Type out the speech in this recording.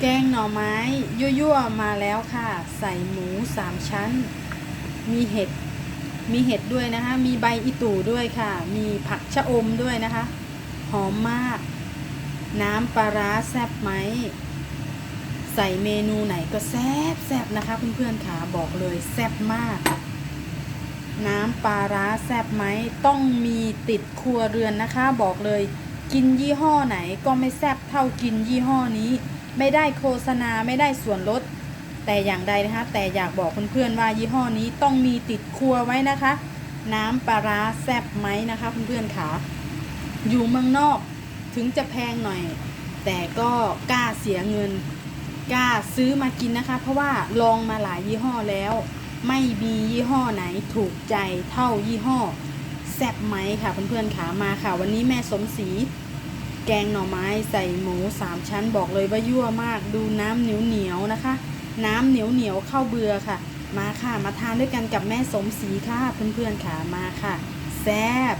แกงหน่อไม้ยั่วๆมาแล้วค่ะ ใส่หมูสามชั้น มีเห็ดมีเห็ดด้วยนะคะ มีใบอีตู่ด้วยค่ะ มีผักชะอมด้วยนะคะ หอมมาก น้ำปลาร้าแซ่บไหม ใส่เมนูไหนก็แซ่บแซ่บนะคะ เพื่อนๆค่ะบอกเลยแซ่บมาก น้ำปลาร้าแซ่บไหมต้องมีติดครัวเรือนนะคะ บอกเลย กินยี่ห้อไหนก็ไม่แซ่บเท่ากินยี่ห้อนี้ ไม่ได้โฆษณาไม่ได้ส่วนลด แต่อย่างใดนะคะ แต่อยากบอกเพื่อนๆว่ายี่ห้อนี้ต้องมีติดครัวไว้นะคะ น้ำปลาร้าแซ่บไหมนะคะเพื่อนๆค่ะอยู่เมืองนอกถึงจะแพงหน่อย แต่ก็กล้าเสียเงิน กล้าซื้อมากินนะคะ เพราะว่าลองมาหลายยี่ห้อแล้ว ไม่มียี่ห้อไหนถูกใจเท่ายี่ห้อ แซ่บไหมค่ะเพื่อนๆขามาค่ะ วันนี้แม่สมศรีแกงหน่อไม้ใส่หมูสามชั้นบอกเลยว่ายั่วมากดูน้ำเหนียวเหนียวๆนะคะ น้ำเหนียวเหนียวๆเข้าเบือค่ะ มาค่ะมาทานด้วยกันกับแม่สมศรีค่ะเพื่อนๆขามาค่ะ แซ่บ